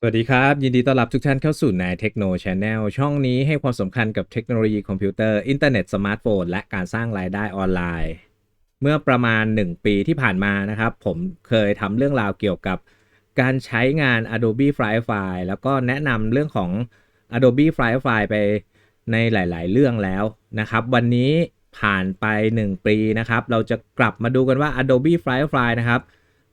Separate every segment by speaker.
Speaker 1: สวัสดีครับ ยินดีต้อนรับทุกท่านเข้าสู่นายเทคโนช n แนลช่องนี้ให้ความสำคัญกับเทคโนโลยีคอมพิวเตอร์ อินเทอร์เน็ตสมาร์ทโฟน และการสร้างรายได้ออนไลน์ เมื่อประมาณ 1 ปีที่ผ่านมานะครับ ผมเคยทำเรื่องราวเกี่ยวกับการใช้งาน Adobe Firefly แล้วก็แนะนำเรื่องของ Adobe Firefly ไปในหลาย ๆ เรื่องแล้วนะครับ วันนี้ผ่านไป 1 ปีนะครับ เราจะกลับมาดูกันว่า Adobe Firefly นะครับ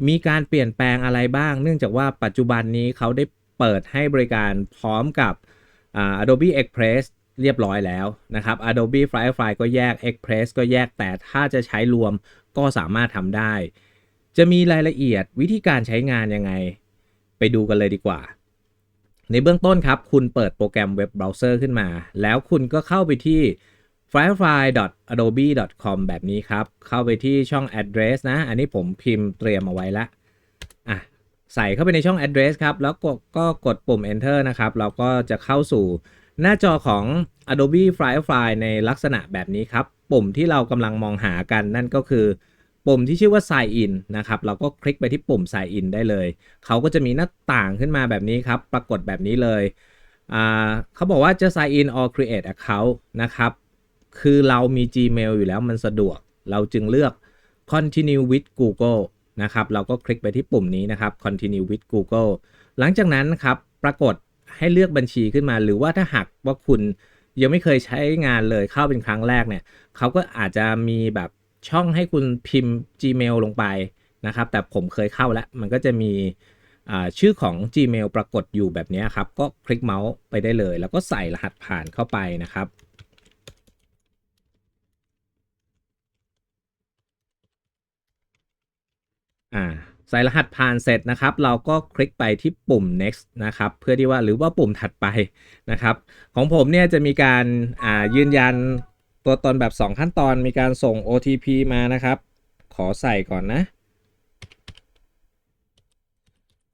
Speaker 1: มีการเปลี่ยนแปลงอะไรบ้าง เนื่องจากว่าปัจจุบันนี้เขาได้เปิดให้บริการพร้อมกับ Adobe Express เรียบร้อยแล้วนะครับ Adobe Firefly ก็แยก Express ก็แยกแต่ถ้าจะใช้รวมก็สามารถทำได้ จะมีรายละเอียดวิธีการใช้งานยังไง ไปดูกันเลยดีกว่า ในเบื้องต้นครับ คุณเปิดโปรแกรมเว็บเบราว์เซอร์ขึ้นมา แล้วคุณก็เข้าไปที่ firefly.adobe.com แบบนี้ครับ เข้าไปที่ช่อง address นะ อันนี้ผมพิมพ์เตรียมเอาไว้ละอะใส่เข้าไปในช่อง address ครับ แล้วก็ก็กดปุ่ม enter นะครับ เราก็จะเข้าสู่หน้าจอของ Adobe Firefly ในลักษณะแบบนี้ครับ ปุ่มที่เรากำลังมองหากันนั่นก็คือ ปุ่มที่ชื่อว่า sign in นะครับ เราก็คลิกไปที่ปุ่ม sign in ได้เลย เขาก็จะมีหน้าต่างขึ้นมาแบบนี้ครับ ปรากฏแบบนี้เลย เขาบอกว่าจะ sign in or create account นะครับ คือเรามี Gmail อยู่แล้วมันสะดวก เราจึงเลือก continue with Google นะครับ เราก็คลิกไปที่ปุ่มนี้นะครับ continue with Google หลังจากนั้นครับ ปรากฏให้เลือกบัญชีขึ้นมา หรือว่าถ้าหากว่าคุณยังไม่เคยใช้งานเลยเข้าเป็นครั้งแรกเนี่ยเขาก็อาจจะมีแบบช่องให้คุณพิมพ์ Gmail ลงไปนะครับ แต่ผมเคยเข้าแล้ว มันก็จะมีชื่อของ Gmail ปรากฏอยู่แบบนี้ครับ ก็คลิกเมาส์ไปได้เลย แล้วก็ใส่รหัสผ่านเข้าไปนะครับ อ่าใส่รหัสผ่านเสร็จนะครับ เราก็คลิกไปที่ปุ่ม next นะครับ เพื่อที่ว่าหรือว่าปุ่มถัดไปนะครับ ของผมเนี่ยจะมีการอ่ายืนยันตัวตนแบบ 2 ขั้นตอนมีการส่ง OTP มานะครับ ขอใส่ก่อนนะ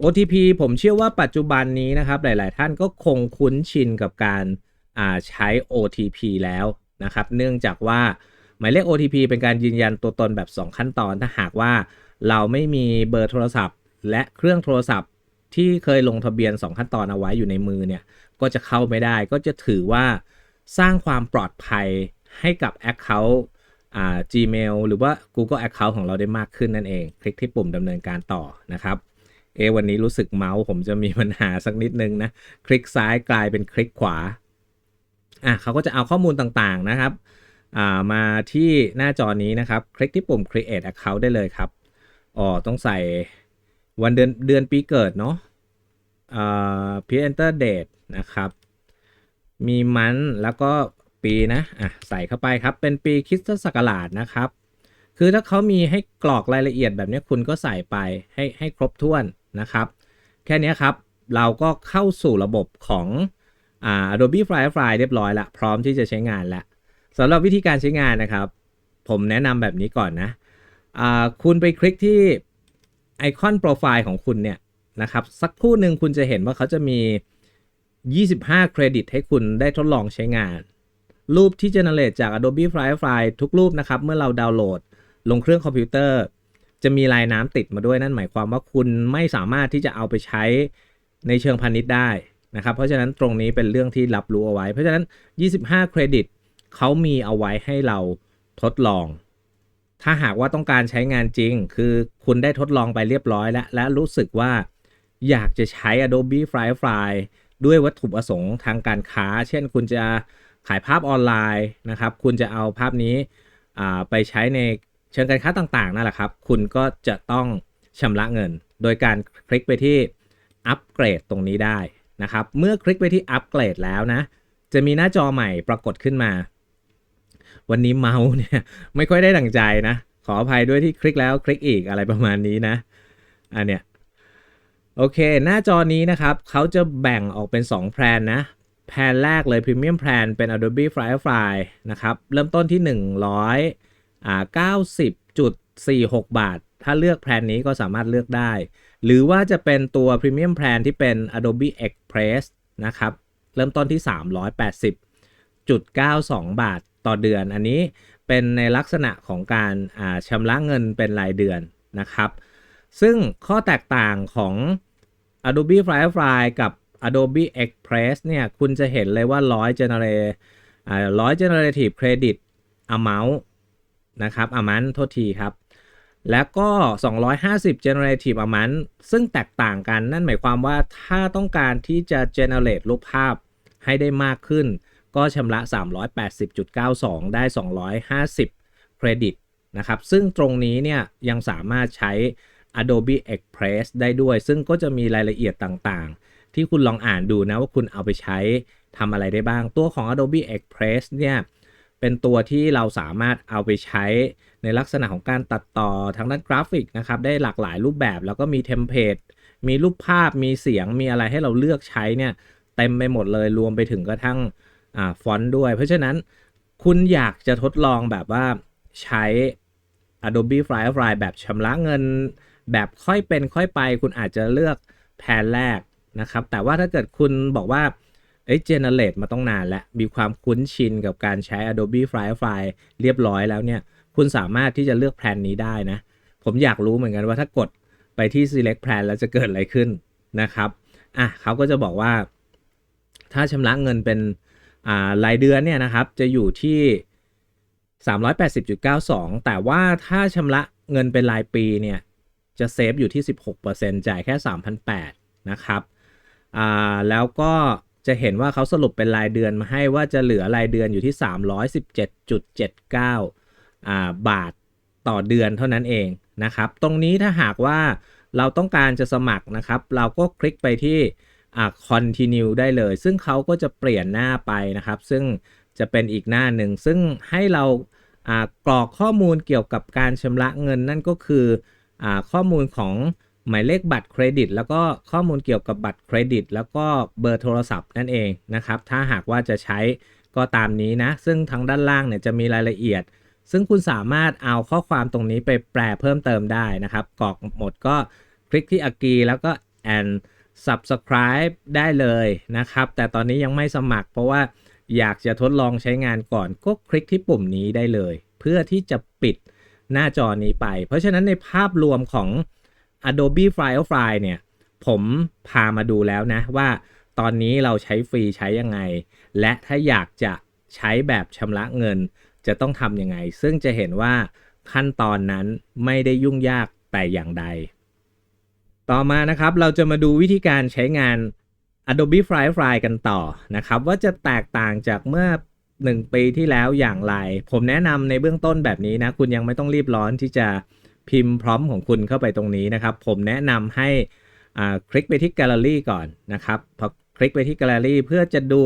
Speaker 1: OTP ผมเชื่อว่าปัจจุบันนี้นะครับ หลาย ๆ ท่านก็คงคุ้นชินกับการาใช้ OTP แล้วนะครับ เนื่องจากว่าหมายเลข OTP เป็นการยืนยันตัวตนแบบ 2 ขั้นตอนถ้าหากว่า เราไม่มีเบอร์โทรศัพท์ และเครื่องโทรศัพท์ที่เคยลงทะเบียน 2 ขั้นตอนเอาไว้อยู่ในมือเนี่ยก็จะเข้าไม่ได้ก็จะถือว่าสร้างความปลอดภัยให้กับ Account อ่า Gmail หรือว่า Google Account ของเราได้มากขึ้นนั่นเอง คลิกที่ปุ่มดำเนินการต่อนะครับเอวันนี้รู้สึกเมาส์ผมจะมีปัญหาสักนิดนึงนะ คลิกซ้ายกลายเป็นคลิกขวาอะเขาก็จะเอาข้อมูลต่างๆนะครับ อ่ามาที่หน้าจอนี้นะครับ คลิกที่ปุ่ม create account ได้เลยครับ อ๋อต้องใส่วันเดือนเดือนปีเกิดเนาะอ่า p enter date นะครับ มีมันแล้วก็ปีนะอะใส่เข้าไปครับ เป็นปีคริสตศักราชนะครับ คือถ้าเขามีให้กรอกรายละเอียดแบบนี้คุณก็ใส่ไปให้ให้ครบถ้วนนะครับ แค่นี้ครับ เราก็เข้าสู่ระบบของอ่า Adobe Firefly เรียบร้อยละ พร้อมที่จะใช้งานล้วสำหรับวิธีการใช้งานนะครับ ผมแนะนำแบบนี้ก่อนนะ คุณไปคลิกที่ไอคอนโปรไฟล์ของคุณเนี่ยนะครับสักครู่หนึ่งคุณจะเห็นว่าเขาจะมี 25 เครดิตให้คุณได้ทดลองใช้งาน รูปที่ generate จาก Adobe Firefly ทุกรูปนะครับ เมื่อเราดาวน์โหลดลงเครื่องคอมพิวเตอร์ จะมีลายน้ำติดมาด้วยนั่นหมายความว่าคุณไม่สามารถที่จะเอาไปใช้ในเชิงพาณิชย์ได้นะครับ เพราะฉะนั้นตรงนี้เป็นเรื่องที่รับรู้เอาไว้ เพราะฉะนั้น 25 เครดิตเขามีเอาไว้ให้เราทดลอง ถ้าหากว่าต้องการใช้งานจริง คือคุณได้ทดลองไปเรียบร้อยแล้ว และรู้สึกว่าอยากจะใช้ Adobe Firefly ด้วยวัตถุประสงค์ทางการค้า เช่นคุณจะขายภาพออนไลน์นะครับ คุณจะเอาภาพนี้ไปใช้ในเชิงการค้าต่างๆนั่นแหละครับ คุณก็จะต้องชำระเงิน โดยการคลิกไปที่อัปเกรดตรงนี้ได้นะครับ เมื่อคลิกไปที่อัปเกรดแล้วนะ จะมีหน้าจอใหม่ปรากฏขึ้นมา วันนี้เมาส์เนี่ยไม่ค่อยได้ดังใจนะ ขออภัยด้วยที่คลิกแล้วคลิกอีกอะไรประมาณนี้นะอันเนี้ยโอเค หน้าจอนี้นะครับเขาจะแบ่งออกเป็น 2 แพลนนะแพลนแรกเลย Premium Plan เป็น Adobe Firefly นะครับ เริ่มต้นที่ 190.46 บาท ถ้าเลือกแพลนนี้ก็สามารถเลือกได้ หรือว่าจะเป็นตัว Premium Plan ที่เป็น Adobe Express นะครับ เริ่มต้นที่ 380.92 บาท ต่อเดือน อันนี้เป็นในลักษณะของการชำระเงินเป็นรายเดือนนะครับ ซึ่งข้อแตกต่างของ Adobe Firefly กับ Adobe Express เนี่ยคุณจะเห็นเลยว่า100 generate อ่า100 generative credit amount นะครับ amount โทษทีครับ แล้วก็ 250 generative amount ซึ่งแตกต่างกันนั่นหมายความว่าถ้าต้องการที่จะ generate รูปภาพให้ได้มากขึ้น ก็ชำระ 380.92 ได้ 250 เครดิตนะครับ ซึ่งตรงนี้เนี่ยยังสามารถใช้ Adobe Express ได้ด้วย ซึ่งก็จะมีรายละเอียดต่างๆ ที่คุณลองอ่านดูนะว่าคุณเอาไปใช้ทำอะไรได้บ้าง ตัวของ Adobe Express เนี่ยเป็นตัวที่เราสามารถเอาไปใช้ในลักษณะของการตัดต่อทางด้านกราฟิกนะครับได้หลากหลายรูปแบบแล้วก็มีเทมเพลตมีรูปภาพมีเสียงมีอะไรให้เราเลือกใช้เนี่ยเต็มไปหมดเลยรวมไปถึงกระทั่ง ฟอนต์ด้วย เพราะฉะนั้นคุณอยากจะทดลองแบบว่าใช้ Adobe Firefly แบบชำระเงิน แบบค่อยเป็นค่อยไป คุณอาจจะเลือกแผนแรกนะครับ แต่ว่าถ้าเกิดคุณบอกว่าเอ้ย generate มาต้องนานแล้ว มีความคุ้นชินกับการใช้ Adobe Firefly เรียบร้อยแล้วเนี่ย คุณสามารถที่จะเลือกแผนนี้ได้นะ ผมอยากรู้เหมือนกันว่าถ้ากดไปที่ select plan แล้วจะเกิดอะไรขึ้นนะครับ อะเขาก็จะบอกว่า ถ้าชำระเงินเป็น รายเดือนเนี่ยนะครับจะอยู่ที่ 380.92 แต่ว่าถ้าชำระเงินเป็นรายปีเนี่ยจะเซฟอยู่ที่ 16%จ่ายแค่ 3,800นะครับแล้วก็จะเห็นว่าเขาสรุปเป็นรายเดือนมาให้ว่าจะเหลือรายเดือนอยู่ที่ 317.79อ่าบาทต่อเดือนเท่านั้นเองนะครับ ตรงนี้ถ้าหากว่าเราต้องการจะสมัครนะครับ เราก็คลิกไปที่ อ่า continue ได้เลย ซึ่งเขาก็จะเปลี่ยนหน้าไปนะครับ ซึ่งจะเป็นอีกหน้าหนึ่ง ซึ่งให้เราอ่ากรอกข้อมูลเกี่ยวกับการชำระเงินนั่นก็คืออ่าข้อมูลของหมายเลขบัตรเครดิต แล้วก็ข้อมูลเกี่ยวกับบัตรเครดิต แล้วก็เบอร์โทรศัพท์นั่นเองนะครับ ถ้าหากว่าจะใช้ก็ตามนี้นะ ซึ่งทางด้านล่างเนี่ยจะมีรายละเอียด ซึ่งคุณสามารถเอาข้อความตรงนี้ไปแปลเพิ่มเติมได้นะครับ กรอกหมดก็คลิกที่ agree แล้วก็ and subscribe ได้เลยนะครับ แต่ตอนนี้ยังไม่สมัคร เพราะว่าอยากจะทดลองใช้งานก่อน ก็คลิกที่ปุ่มนี้ได้เลย เพื่อที่จะปิดหน้าจอนี้ไป เพราะฉะนั้นในภาพรวมของ Adobe Firefly เนี่ย ผมพามาดูแล้วนะว่าตอนนี้เราใช้ฟรีใช้ยังไง และถ้าอยากจะใช้แบบชำระเงินจะต้องทำยังไง ซึ่งจะเห็นว่าขั้นตอนนั้นไม่ได้ยุ่งยากแต่อย่างใด ต่อมานะครับเราจะมาดูวิธีการใช้งาน Adobe Firefly กันต่อนะครับ ว่าจะแตกต่างจากเมื่อ 1 ปีที่แล้วอย่างไร ผมแนะนำในเบื้องต้นแบบนี้นะ คุณยังไม่ต้องรีบร้อนที่จะพิมพ์พร้อมของคุณเข้าไปตรงนี้นะครับ ผมแนะนำให้คลิกไปที่แกลเลอรี่ก่อนนะครับพอคลิกไปที่แกลเลอรี่เพื่อจะดู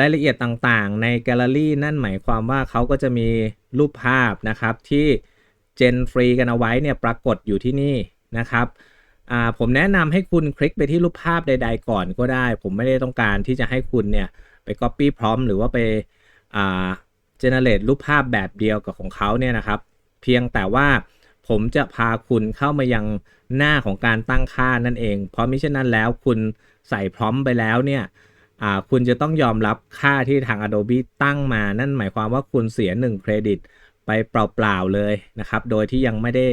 Speaker 1: รายละเอียดต่างๆ ในแกลเลอรี่นั่นหมายความว่าเขาก็จะมีรูปภาพนะครับที่เจนฟรีกันเอาไว้เนี่ยปรากฏอยู่ที่นี่นะครับ อ่าผมแนะนำให้คุณคลิกไปที่รูปภาพใด ๆ ก่อนก็ได้ ผมไม่ได้ต้องการที่จะให้คุณเนี่ยไป Copy พร้อมหรือว่าไปอ่า generate รูปภาพแบบเดียวกับของเขาเนี่ยนะครับ เพียงแต่ว่าผมจะพาคุณเข้ามายังหน้าของการตั้งค่านั่นเอง เพราะมิฉะนั้นแล้วคุณใส่พร้อมไปแล้วเนี่ยอ่าคุณจะต้องยอมรับค่าที่ทาง Adobe ตั้งมา นั่นหมายความว่าคุณเสีย1เครดิตไปเปล่าๆเลยนะครับ โดยที่ยังไม่ได้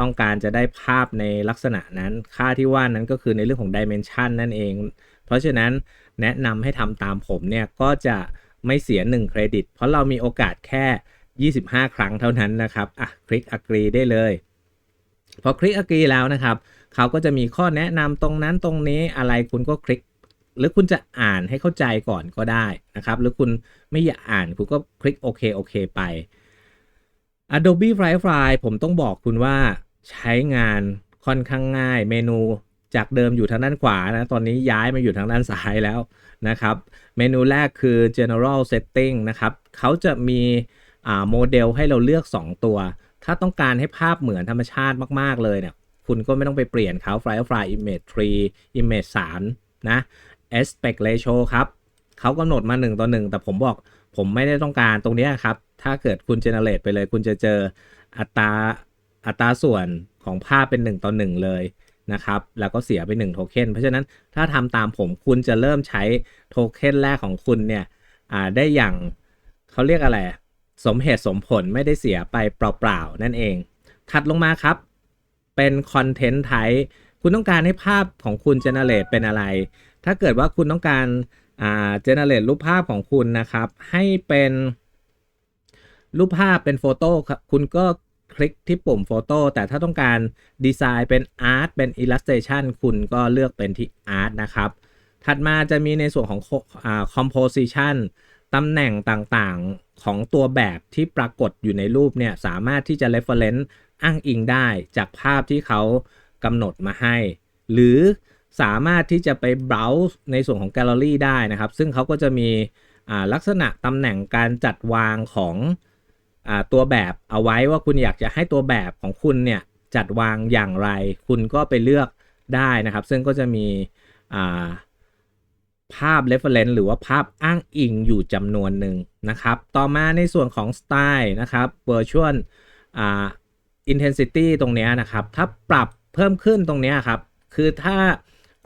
Speaker 1: ต้องการจะได้ภาพในลักษณะนั้น ค่าที่ว่านั้นก็คือในเรื่องของ Dimension นั่นเอง เพราะฉะนั้นแนะนำให้ทำตามผมเนี่ยก็จะไม่เสีย1เครดิต เพราะเรามีโอกาสแค่ 25 ครั้งเท่านั้นนะครับ อะ คลิก agree ได้เลย พอคลิก agree แล้วนะครับ เขาก็จะมีข้อแนะนำตรงนั้นตรงนี้อะไรคุณก็คลิก หรือคุณจะอ่านให้เข้าใจก่อนก็ได้นะครับ หรือคุณไม่อยากอ่านคุณก็คลิกโอเคโอเคไป Adobe Firefly ผมต้องบอกคุณว่า ใช้งานค่อนข้างง่าย เมนูจากเดิมอยู่ทางด้านขวานะ ตอนนี้ย้ายมาอยู่ทางด้านซ้ายแล้วนะครับ เมนูแรกคือ general setting นะครับ เขาจะมีอ่าโมเดลให้เราเลือก 2 ตัว ถ้าต้องการให้ภาพเหมือนธรรมชาติมาก ๆ เลยเนี่ย คุณก็ไม่ต้องไปเปลี่ยนเขา Firefly Image 3 Image 3 นะ aspect ratio ครับ เขากำหนดมา 1 ต่อ 1 แต่ผมบอกผมไม่ได้ต้องการตรงนี้ครับ ถ้าเกิดคุณ generate ไปเลย คุณจะเจออัตรา อัตราส่วนของภาพเป็น 1 ต่อ 1 เลยนะครับ แล้วก็เสียไป1โทเค็นเพราะฉะนั้นถ้าทำตามผมคุณจะเริ่มใช้โทเค็นแรกของคุณเนี่ยได้อย่างเขาเรียกอะไร สมเหตุสมผลไม่ได้เสียไปเปล่าๆ นั่นเอง ถัดลงมาครับ เป็นคอนเทนต์ไทป์คุณต้องการให้ภาพของคุณเจเนเรตเป็นอะไร ถ้าเกิดว่าคุณต้องการเจเนเรตรูปภาพของคุณนะครับ ให้เป็นรูปภาพเป็นโฟโต้ครับคุณก็ ลิกที่ปุ่มโฟโต้แต่ถ้าต้องการดีไซน์เป็นอาร์ตเป็นอิลลัสเ t ชันคุณก็เลือกเป็นที่อาร์ตนะครับ ถัดมาจะมีในส่วนของคอมโพสิชันตำแหน่งต่างๆของตัวแบบที่ปรากฏอยู่ในรูปเนี่ยสามารถที่จะ reference อ้างอิงได้จากภาพที่เขากำหนดมาให้ หรือสามารถที่จะไป browse ในส่วนของแกลเลอรี่ได้นะครับ ซึ่งเขาก็จะมีลักษณะตำแหน่งการจัดวางของ ตัวแบบเอาไว้ว่าคุณอยากจะให้ตัวแบบของคุณเนี่ยจัดวางอย่างไร คุณก็ไปเลือกได้นะครับ ซึ่งก็จะมีภาพ reference หรือว่าภาพอ้างอิงอยู่จำนวนหนึ่งนะครับ ต่อมาในส่วนของสไตล์นะครับ virtual intensity ตรงนี้นะครับ ถ้าปรับเพิ่มขึ้นตรงนี้ครับ คือถ้า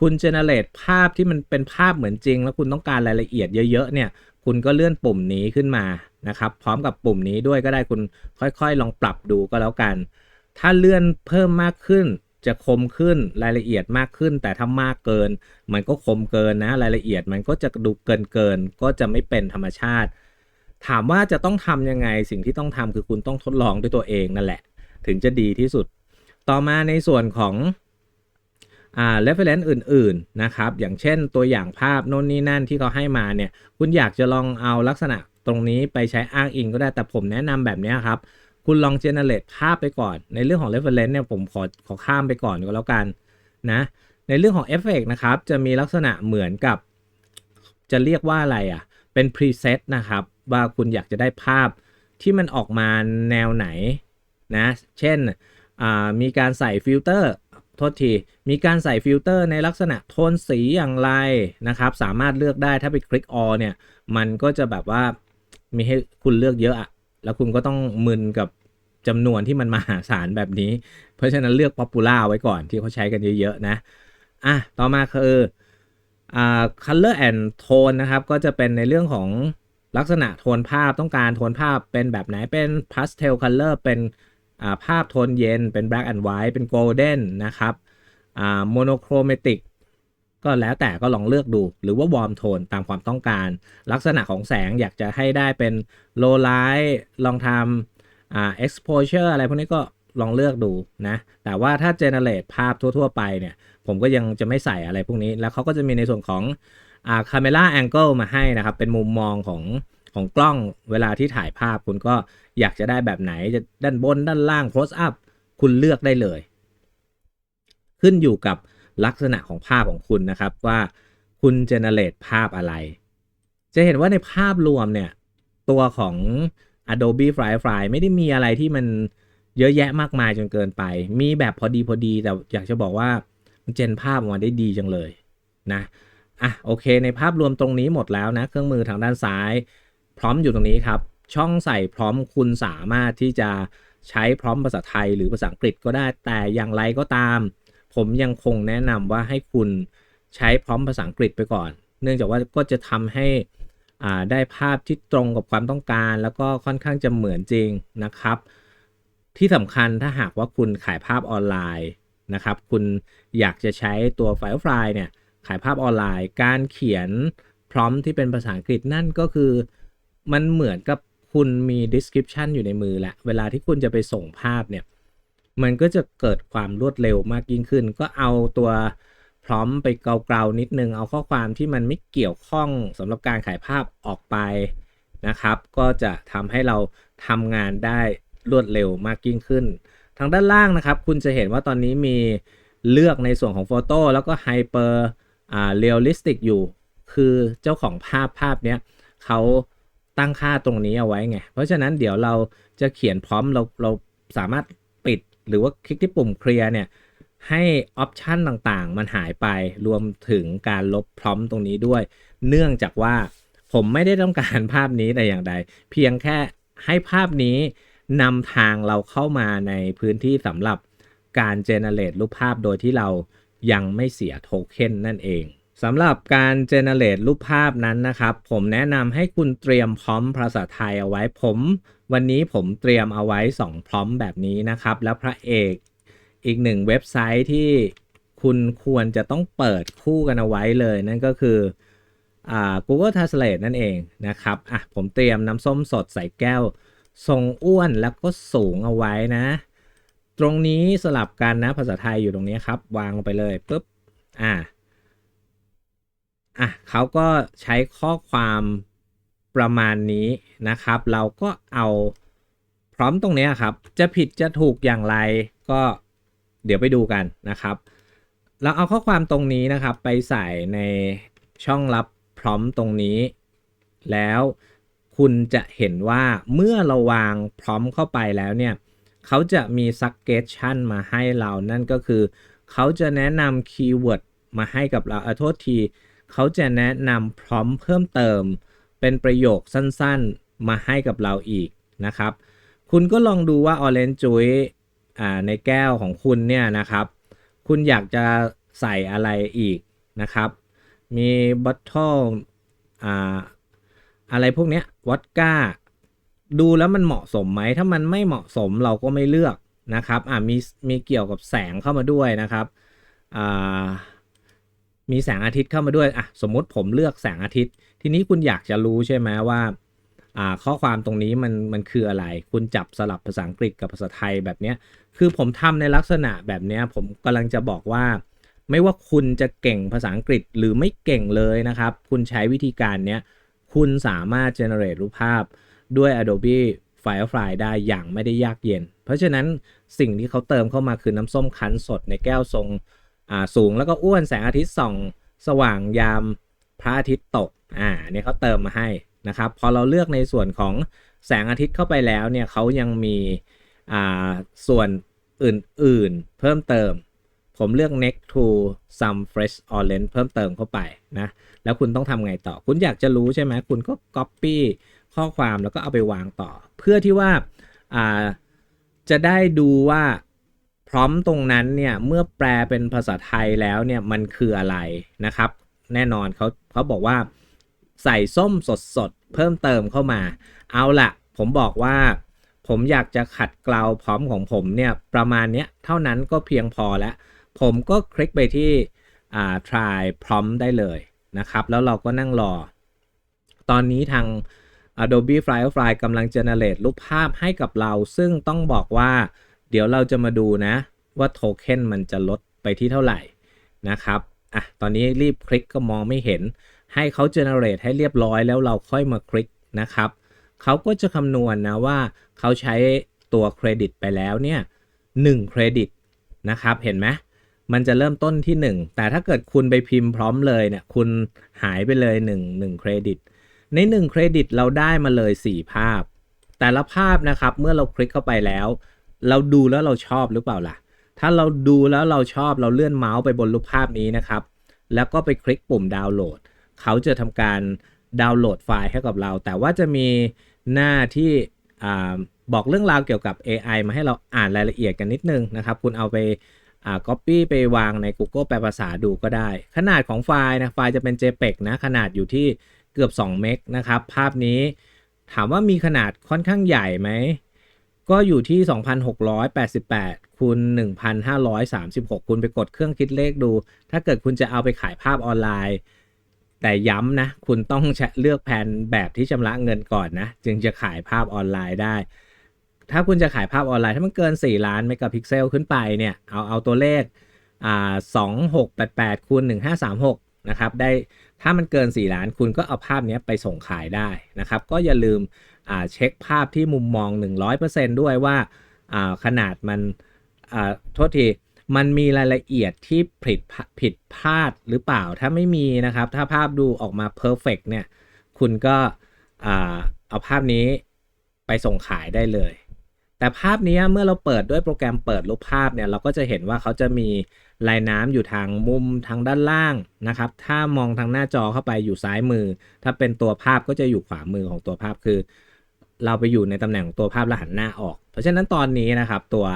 Speaker 1: คุณ generate ภาพที่มันเป็นภาพเหมือนจริง แล้วคุณต้องการรายละเอียดเยอะๆเนี่ย คุณก็เลื่อนปุ่มนี้ขึ้นมา นะครับ พร้อมกับปุ่มนี้ด้วยก็ได้คุณค่อยๆ ลองปรับดูก็แล้วกัน ถ้าเลื่อนเพิ่มมากขึ้นจะคมขึ้นรายละเอียดมากขึ้น แต่ถ้ามากเกิน มันก็คมเกินนะ รายละเอียดมันก็จะดูเกินเกิน ก็จะไม่เป็นธรรมชาติ ถามว่าจะต้องทำยังไงสิ่งที่ต้องทำคือคุณต้องทดลองด้วยตัวเองนั่นแหละ ถึงจะดีที่สุด ต่อมาในส่วนของอ่า reference อื่น ๆ นะครับ อย่างเช่นตัวอย่างภาพโน่นนี่นั่นที่เขาให้มาเนี่ย คุณอยากจะลองเอาลักษณะ ตรงนี้ไปใช้อ้างอิงก็ได้แต่ผมแนะนำแบบนี้ครับ คุณลองเจเนเรตภาพไปก่อน ในเรื่องของ reference เนี่ยผมขอขอข้ามไปก่อนก็แล้วกันนะในเรื่องของเอฟเฟกนะครับ จะมีลักษณะเหมือนกับ จะเรียกว่าอะไรอะ่ะ เป็นพรีเซตนะครับ ว่าคุณอยากจะได้ภาพที่มันออกมาแนวไหนนะ เช่นมีการใส่ฟิลเตอร์โทษที มีการใส่ฟิลเตอร์ในลักษณะโทนสีอย่างไรนะครับ สามารถเลือกได้ถ้าไปคลิกออเนี่ย มันก็จะแบบว่า มีให้คุณเลือกเยอะอะแล้วคุณก็ต้องมึนกับจำนวนที่มันมหาศาลแบบนี้ เพราะฉะนั้นเลือก popular ไว้ก่อนที่เขาใช้กันเยอะๆนะ อะ ต่อมาคืออ่า color and tone นะครับ ก็จะเป็นในเรื่องของลักษณะโทนภาพต้องการโทนภาพเป็นแบบไหนเป็น pastel color เป็นอ่าภาพโทนเย็น เป็น black and white เป็น golden นะครับอ่า monochromatic ก็แล้วแต่ก็ลองเลือกดู หรือว่าวอร์มโทนตามความต้องการ ลักษณะของแสงอยากจะให้ได้เป็น low light ลองทำอ่า exposure อะไรพวกนี้ก็ลองเลือกดูนะ แต่ว่าถ้า generate ภาพทั่ว ๆ ไปเนี่ย ผมก็ยังจะไม่ใส่อะไรพวกนี้ แล้วเขาก็จะมีในส่วนของอ่า camera angle มาให้นะครับ เป็นมุมมองของของกล้องเวลาที่ถ่ายภาพคุณก็อยากจะได้แบบไหนจะด้านบนด้านล่าง close up คุณเลือกได้เลย ขึ้นอยู่กับ ลักษณะของภาพของคุณนะครับว่าคุณเจเนเรตภาพอะไร จะเห็นว่าในภาพรวมเนี่ย ตัวของ Adobe Firefly ไม่ได้มีอะไรที่มันเยอะแยะมากมายจนเกินไป มีแบบพอดีพอดี แต่อยากจะบอกว่ามันเจนภาพออกมาได้ดีจังเลยนะ อะโอเค ในภาพรวมตรงนี้หมดแล้วนะ เครื่องมือทางด้านซ้าย พร้อมอยู่ตรงนี้ครับ ช่องใส่พร้อมคุณสามารถที่จะใช้พร้อมภาษาไทยหรือภาษาอังกฤษก็ได้ แต่อย่างไรก็ตาม ผมยังคงแนะนำว่าให้คุณใช้พร้อมภาษาอังกฤษไปก่อน เนื่องจากว่าก็จะทำให้ได้ภาพที่ตรงกับความต้องการ แล้วก็ค่อนข้างจะเหมือนจริงนะครับ ที่สำคัญถ้าหากว่าคุณขายภาพออนไลน์นะครับ คุณอยากจะใช้ตัว Firefly เนี่ยขายภาพออนไลน์ การเขียนพร้อมที่เป็นภาษาอังกฤษนั่นก็คือ มันเหมือนกับคุณมี description อยู่ในมือแหละ เวลาที่คุณจะไปส่งภาพเนี่ย มันก็จะเกิดความรวดเร็วมากยิ่งขึ้น ก็เอาตัวพร้อมไปเกลาๆนิดนึง เอาข้อความที่มันไม่เกี่ยวข้องสำหรับการขายภาพออกไปนะครับ ก็จะทำให้เราทำงานได้รวดเร็วมากยิ่งขึ้น ทางด้านล่างนะครับ คุณจะเห็นว่าตอนนี้มีเลือกในส่วนของโฟโต้แล้วก็ไฮเปอร์อ่าเรียลลิสติกอยู่ คือเจ้าของภาพภาพเนี้ยเขาตั้งค่าตรงนี้เอาไว้ไง เพราะฉะนั้นเดี๋ยวเราจะเขียนพร้อมเราเราสามารถ หรือว่าคลิกที่ปุ่มเคลียร์เนี่ยให้ออปชันต่างๆ มันหายไปรวมถึงการลบพร้อมตรงนี้ด้วย เนื่องจากว่าผมไม่ได้ต้องการภาพนี้แต่อย่างใด เพียงแค่ให้ภาพนี้นำทางเราเข้ามาในพื้นที่สำหรับการเจเนเรตรูปภาพโดยที่เรายังไม่เสียโทเค็นนั่นเองสำหรับการเจเนเรตรูปภาพนั้นนะครับ ผมแนะนำให้คุณเตรียมพร้อมภาษาไทยเอาไว้ผม วันนี้ผมเตรียมเอาไว้ 2 พร้อมแบบนี้นะครับ แล้วพระเอกอีกหนึ่งเว็บไซต์ที่คุณควรจะต้องเปิดคู่กันเอาไว้เลย นั่นก็คืออ่า Google Translate นั่นเองนะครับอะผมเตรียมน้ำส้มสดใส่แก้ว ทรงอ้วนแล้วก็สูงเอาไว้นะ ตรงนี้สลับกันนะภาษาไทยอยู่ตรงนี้ครับ วางลงไปเลยปุ๊บอะอะเขาก็ใช้ข้อความ ประมาณนี้นะครับ เราก็เอาพร้อมตรงนี้ครับ จะผิดจะถูกอย่างไรก็เดี๋ยวไปดูกันนะครับ เราเอาข้อความตรงนี้นะครับไปใส่ในช่องรับพร้อมตรงนี้ แล้วคุณจะเห็นว่าเมื่อเราวางพร้อมเข้าไปแล้วเนี่ยเขาจะมี suggestion มาให้เรานั่นก็คือ เขาจะแนะนำคีย์เวิร์ดมาให้กับเราอาโทษที เขาจะแนะนำพร้อมเพิ่มเติม เป็นประโยคสั้นๆมาให้กับเราอีกนะครับ คุณก็ลองดูว่า Orange Juice อ่าในแก้วของคุณเนี่ยนะครับ คุณอยากจะใส่อะไรอีกนะครับ มีบ o ต t ท e อ่าอะไรพวกนี้วอดก้า ดูแล้วมันเหมาะสมไหม ถ้ามันไม่เหมาะสมเราก็ไม่เลือกนะครับอ่ามีมีเกี่ยวกับแสงเข้ามาด้วยนะครับอ่ามีแสงอาทิตย์เข้ามาด้วยอะสมมติผมเลือกแสงอาทิตย์ ทีนี้คุณอยากจะรู้ใช่ไหมว่าอ่าข้อความตรงนี้มันมันคืออะไร คุณจับสลับภาษาอังกฤษกับภาษาไทยแบบเนี้ยคือผมทำในลักษณะแบบเนี้ยผมกำลังจะบอกว่า ไม่ว่าคุณจะเก่งภาษาอังกฤษหรือไม่เก่งเลยนะครับ คุณใช้วิธีการเนี้ยคุณสามารถ generate รูปภาพด้วย Adobe Firefly ได้อย่างไม่ได้ยากเย็น เพราะฉะนั้นสิ่งที่เขาเติมเข้ามาคือน้ำส้มคั้นสดในแก้วทรงสูง แล้วก็อ้วนแสงอาทิตย์ส่อง สว่างยาม พระอาทิตย์ตกอ่าเนี่ยเขาเติมมาให้นะครับ พอเราเลือกในส่วนของแสงอาทิตย์เข้าไปแล้วเนี่ยเขายังมีอ่าส่วนอื่นๆ เพิ่มเติม ผมเลือก next to some fresh orange เพิ่มเติมเข้าไปนะ แล้วคุณต้องทำไงต่อ คุณอยากจะรู้ใช่ไหม คุณก็ copy ข้อความแล้วก็เอาไปวางต่อ เพื่อที่ว่าอ่าจะได้ดูว่าพร้อมตรงนั้นเนี่ย เมื่อแปลเป็นภาษาไทยแล้วเนี่ย มันคืออะไรนะครับ แน่นอนเขาเขาบอกว่าใส่ส้มสดสดๆเพิ่มเติมเข้ามา เอาละผมบอกว่าผมอยากจะขัดเกลาพร้อมของผมเนี่ยประมาณเนี้ยเท่านั้นก็เพียงพอแล้ว ผมก็คลิกไปที่อ่า try prompt ได้เลยนะครับ แล้วเราก็นั่งรอ ตอนนี้ทาง Adobe Firefly กำลัง generate รูปภาพให้กับเรา ซึ่งต้องบอกว่า เดี๋ยวเราจะมาดูนะ ว่าโทเค็นมันจะลดไปที่เท่าไหร่นะครับ อะตอนนี้รีบคลิกก็มองไม่เห็น ให้เขา generate ให้เรียบร้อยแล้วเราค่อยมาคลิกนะครับเขาก็จะคำนวณนะว่าเขาใช้ตัวเครดิตไปแล้วเนี่ย1เครดิตนะครับเห็นไหมมันจะเริ่มต้นที่ 1 แต่ถ้าเกิดคุณไปพิมพ์พร้อมเลยเนี่ยคุณหายไปเลย1 1เครดิตใน1เครดิตเราได้มาเลย 4 ภาพ แต่ละภาพนะครับเมื่อเราคลิกเข้าไปแล้ว เราดูแล้วเราชอบหรือเปล่าล่ะ ถ้าเราดูแล้วเราชอบเราเลื่อนเมาส์ไปบนรูปภาพนี้นะครับ แล้วก็ไปคลิกปุ่มดาวน์โหลด เขาจะทำการดาวน์โหลดไฟล์ให้กับเรา แต่ว่าจะมีหน้าที่อาบอกเรื่องราวเกี่ยวกับ AI มาให้เราอ่านรายละเอียดกันนิดนึงนะครับ คุณเอาไปอ่า copy ไปวางใน Google แปลภาษาดูก็ได้ ขนาดของไฟล์นะ ไฟล์จะเป็น JPEG นะ ขนาดอยู่ที่เกือบ 2 เมกนะครับ ภาพนี้ถามว่ามีขนาดค่อนข้างใหญ่ไหม ก็อยู่ที่ 2,688คูณ1,536 คุณไปกดเครื่องคิดเลขดู ถ้าเกิดคุณจะเอาไปขายภาพออนไลน์ แต่ย้ำนะ คุณต้องเลือกแผนแบบที่ชำระเงินก่อนนะ จึงจะขายภาพออนไลน์ได้ ถ้าคุณจะขายภาพออนไลน์ ถ้ามันเกิน 4 ล้านเมกะพิกเซลขึ้นไปเนี่ย เอาเอาตัวเลขอ่า2688คูณ1536นะครับ ได้ ถ้ามันเกิน 4 ล้าน คุณก็เอาภาพนี้ไปส่งขายได้นะครับ ก็อย่าลืม เช็คภาพที่มุมมอง 100%ด้วยว่าขนาดมันโทษทีมันมีรายละเอียดที่ผิดผิดพลาดหรือเปล่าถ้าไม่มีนะครับ ถ้าภาพดูออกมา perfect เนี่ย คุณก็เอาภาพนี้ไปส่งขายได้เลย แต่ภาพนี้เมื่อเราเปิดด้วยโปรแกรมเปิดรูปภาพเนี่ย เราก็จะเห็นว่าเขาจะมีลายน้ำอยู่ทางมุมทางด้านล่างนะครับ ถ้ามองทางหน้าจอเข้าไปอยู่ซ้ายมือ ถ้าเป็นตัวภาพก็จะอยู่ขวามือของตัวภาพคือ เราไปอยู่ในตำแหน่งของตัวภาพแล้วหันหน้าออก เพราะฉะนั้นตอนนี้นะครับตัว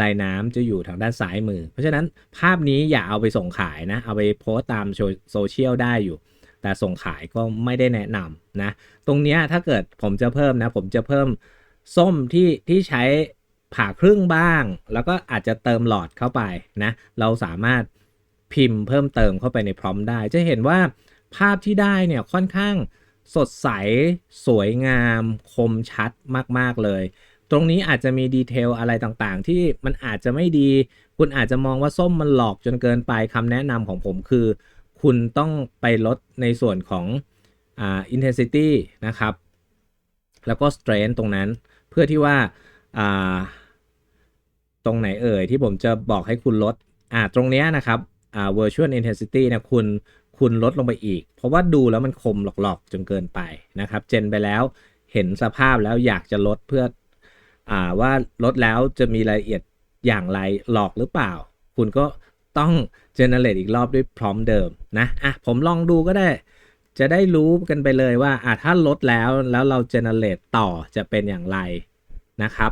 Speaker 1: ลายน้ำจะอยู่ทางด้านซ้ายมือ เพราะฉะนั้นภาพนี้อย่าเอาไปส่งขายนะ เอาไปโพสต์ตามโซเชียลได้อยู่ แต่ส่งขายก็ไม่ได้แนะนำนะ ตรงนี้ถ้าเกิดผมจะเพิ่มนะ ผมจะเพิ่มส้มที่ที่ใช้ผ่าครึ่งบ้าง แล้วก็อาจจะเติมหลอดเข้าไปนะ เราสามารถพิมพ์เพิ่มเติมเข้าไปในพร้อมได้ จะเห็นว่าภาพที่ได้เนี่ยค่อนข้าง สดใส สวยงาม คมชัดมาก ๆ เลย ตรงนี้อาจจะมีดีเทลอะไรต่างๆ ที่มันอาจจะไม่ดี คุณอาจจะมองว่าส้มมันหลอกจนเกินไปคำแนะนำของผมคือ คุณต้องไปลดในส่วนของอ่า intensity นะครับ แล้วก็ strength ตรงนั้น เพื่อที่ว่าอ่าตรงไหนเอ่ยที่ผมจะบอกให้คุณลดอ่าตรงเนี้ยนะครับอ่า virtual intensity นี่ยคุณ คุณลดลงไปอีก เพราะว่าดูแล้วมันคมหลอกๆจนเกินไปนะครับ เจนไปแล้วเห็นสภาพแล้วอยากจะลดเพื่ออ่าว่าลดแล้วจะมีรายละเอียดอย่างไรหลอกหรือเปล่า คุณก็ต้อง generate อีกรอบด้วยพร้อมเดิมนะอะผมลองดูก็ได้ จะได้รู้กันไปเลยว่าอะถ้าลดแล้วแล้วเรา generate ต่อจะเป็นอย่างไรนะครับ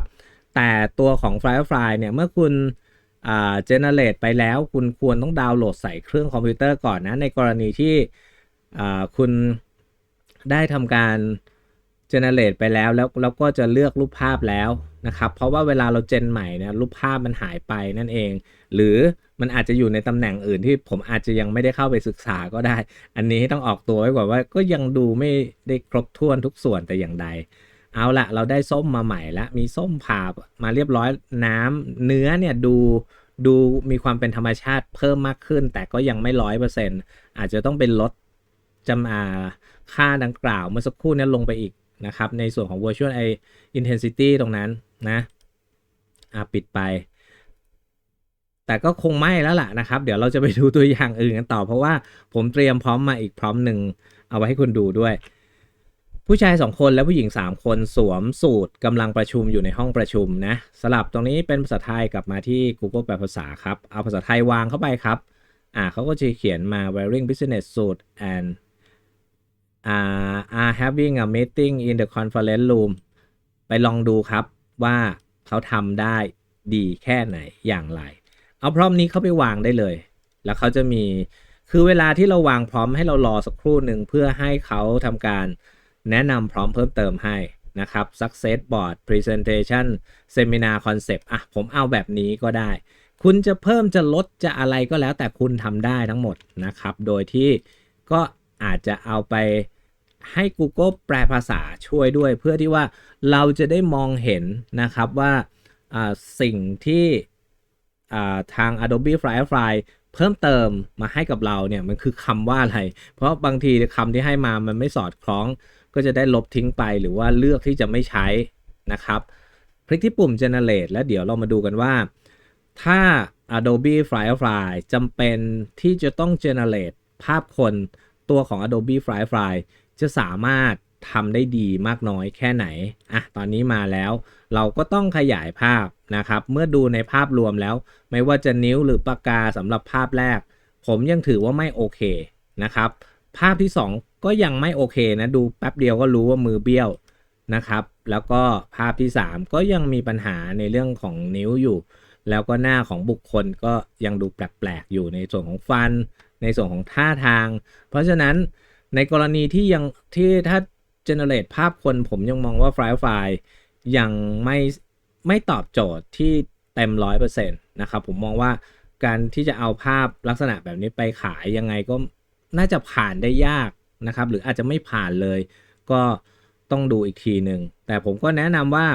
Speaker 1: แต่ตัวของ Firefly เนี่ยเมื่อคุณ อ่า generate ไปแล้ว คุณควรต้องดาวน์โหลดใส่เครื่องคอมพิวเตอร์ก่อนนะ ในกรณีที่อ่าคุณได้ทำการ generate ไปแล้วแล้วแล้วก็จะเลือกรูปภาพแล้วนะครับ เพราะว่าเวลาเราเจนใหม่เนี่ยรูปภาพมันหายไปนั่นเอง หรือมันอาจจะอยู่ในตำแหน่งอื่นที่ผมอาจจะยังไม่ได้เข้าไปศึกษาก็ได้ อันนี้ต้องออกตัวไว้ก่อนว่าก็ยังดูไม่ได้ครบถ้วนทุกส่วนแต่อย่างใด เอาละเราได้ส้มมาใหม่แล้วมีส้มผ่ามาเรียบร้อยน้ำเนื้อเนี่ยดูดูมีความเป็นธรรมชาติเพิ่มมากขึ้น แต่ก็ยังไม่ร้อยเปอร์เซ็นต์อาจจะต้องเป็นลดจำอาค่าดังกล่าวเมื่อสักครู่นี้ลงไปอีกนะครับ ในส่วนของ virtual intensity ตรงนั้นนะอ่าปิดไป แต่ก็คงไม่แล้วล่ะนะครับ เดี๋ยวเราจะไปดูตัวอย่างอื่นกันต่อ เพราะว่าผมเตรียมพร้อมมาอีกพร้อมหนึ่งเอาไว้ให้คุณดูด้วย ผู้ชาย 2 คนและผู้หญิง 3 คนสวมสูตรกำลังประชุมอยู่ในห้องประชุมนะสลับตรงนี้เป็นภาษาไทยกลับมาที่ Google แปลภาษาครับ เอาภาษาไทยวางเข้าไปครับอ่าเขาก็จะเขียนมา wearing business suit and uh, are having a meeting in the conference room ไปลองดูครับว่าเขาทำได้ดีแค่ไหนอย่างไร เอาพร้อมนี้เข้าไปวางได้เลย แล้วเขาจะมีคือเวลาที่เราวางพร้อมให้เรารอสักครู่หนึ่งเพื่อให้เขาทำการ แนะนำพร้อมเพิ่มเติมให้นะครับ success board presentation seminar concept อะผมเอาแบบนี้ก็ได้ คุณจะเพิ่มจะลดจะอะไรก็แล้วแต่คุณทำได้ทั้งหมดนะครับ โดยที่ก็อาจจะเอาไปให้ Google แปลภาษาช่วยด้วย เพื่อที่ว่าเราจะได้มองเห็นนะครับว่าสิ่งที่ทาง Adobe Firefly เพิ่มเติมมาให้กับเราเนี่ยมันคือคำว่าอะไร เพราะบางทีคำที่ให้มามันไม่สอดคล้อง ก็จะได้ลบทิ้งไปหรือว่าเลือกที่จะไม่ใช้นะครับ คลิกที่ปุ่ม generate แล้วเดี๋ยวเรามาดูกันว่า ถ้า Adobe Firefly จำเป็นที่จะต้อง generate ภาพคนตัวของ Adobe Firefly จะสามารถทำได้ดีมากน้อยแค่ไหน อะ ตอนนี้มาแล้ว เราก็ต้องขยายภาพนะครับ เมื่อดูในภาพรวมแล้ว ไม่ว่าจะนิ้วหรือปากกาสำหรับภาพแรก ผมยังถือว่าไม่โอเคนะครับ ภาพที่ 2 ก็ยังไม่โอเคนะ ดูแป๊บเดียวก็รู้ว่ามือเบี้ยวนะครับ แล้วก็ภาพที่ 3 ก็ยังมีปัญหาในเรื่องของนิ้วอยู่ แล้วก็หน้าของบุคคลก็ยังดูแปลกๆอยู่ในส่วนของฟัน ในส่วนของท่าทาง เพราะฉะนั้นในกรณีที่ยังที่ถ้า generate ภาพคนผมยังมองว่า Firefly ยังไม่ไม่ตอบโจทย์ที่เต็ม100%นะครับผมมองว่าการที่จะเอาภาพลักษณะแบบนี้ไปขายยังไงก็น่าจะผ่านได้ยาก นะครับ หรืออาจจะไม่ผ่านเลย ก็ต้องดูอีกทีหนึ่ง แต่ผมก็แนะนำว่า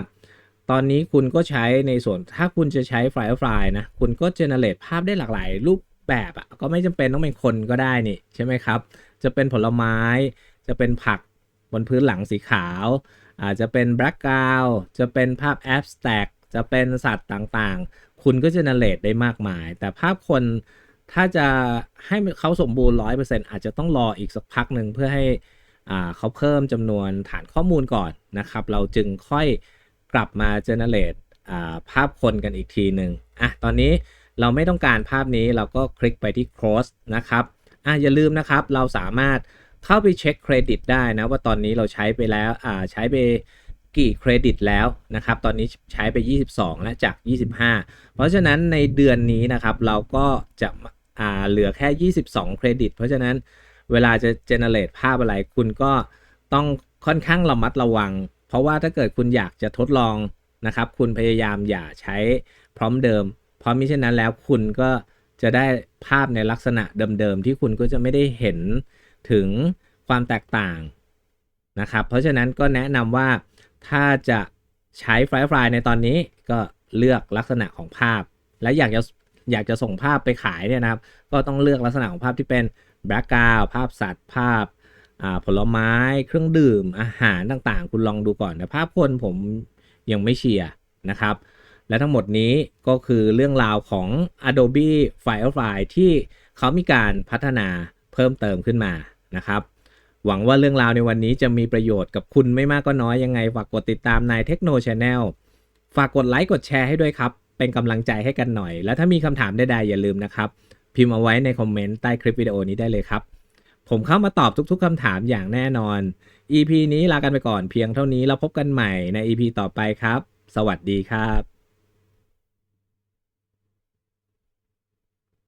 Speaker 1: ตอนนี้คุณก็ใช้ในส่วนถ้าคุณจะใช้ Firefly นะ คุณก็ generate ภาพได้หลากหลายรูปแบบอะก็ไม่จำเป็นต้องเป็นคนก็ได้นี่ใช่ไหมครับ จะเป็นผลไม้ จะเป็นผักบนพื้นหลังสีขาว อาจจะเป็น background จะเป็นภาพ abstract จะเป็นสัตว์ต่างๆ คุณก็ generate ได้มากมาย แต่ภาพคน ถ้าจะให้เขาสมบูรณ์100%อร์เซ็นอาจจะต้องรออีกสักพักหนึ่งเพื่อให้อ่าเขาเพิ่มจำนวนฐานข้อมูลก่อนนะครับ เราจึงค่อยกลับมา generate อ่าภาพคนกันอีกทีหนึ่งอะตอนนี้เราไม่ต้องการภาพนี้เราก็คลิกไปที่ close นะครับอะอย่าลืมนะครับเราสามารถเข้าไปเช็คเครดิตได้นะว่าตอนนี้เราใช้ไปแล้วอ่าใช้ไปกี่เครดิตแล้วนะครับ ตอนนี้ใช้ไป 22 และจาก 25 เพราะฉะนั้นในเดือนนี้นะครับ เราก็จะ อ่าเหลือแค่ 22 เครดิต เพราะฉะนั้นเวลาจะ generate ภาพอะไรคุณก็ต้องค่อนข้างระมัดระวัง เพราะว่าถ้าเกิดคุณอยากจะทดลองนะครับ คุณพยายามอย่าใช้พร้อมเดิม เพราะมิฉะนั้นแล้วคุณก็จะได้ภาพในลักษณะเดิมๆ ที่คุณก็จะไม่ได้เห็นถึงความแตกต่างนะครับ เพราะฉะนั้นก็แนะนำว่าถ้าจะใช้ Firefly ในตอนนี้ก็เลือกลักษณะของภาพ และอยากจะ อยากจะส่งภาพไปขายเนี่ยนะครับ ก็ต้องเลือกลักษณะของภาพที่เป็นแบล็กกราวภาพสัตว์ภาพผลไม้เครื่องดื่มอาหารต่างๆ คุณลองดูก่อนแต่ภาพคนผมยังไม่เชียร์นะครับ และทั้งหมดนี้ก็คือเรื่องราวของ Adobe Firefly ที่เขามีการพัฒนาเพิ่มเติมขึ้นมานะครับหวังว่าเรื่องราวในวันนี้จะมีประโยชน์กับคุณไม่มากก็น้อยยังไง ฝากกดติดตามนายเทคโนช n แนลฝากกดไลค์กดแชร์ให้ด้วยครับ เป็นกำลังใจให้กันหน่อย แล้วถ้ามีคำถามใดๆอย่าลืมนะครับ พิมพ์เอาไว้ในคอมเมนต์ใต้คลิปวิดีโอนี้ได้เลยครับ ผมเข้ามาตอบทุกๆคำถามอย่างแน่นอน EP นี้ลากันไปก่อนเพียงเท่านี้แล้วพบกันใหม่ใน EP ต่อไปครับ สวัสดีครับ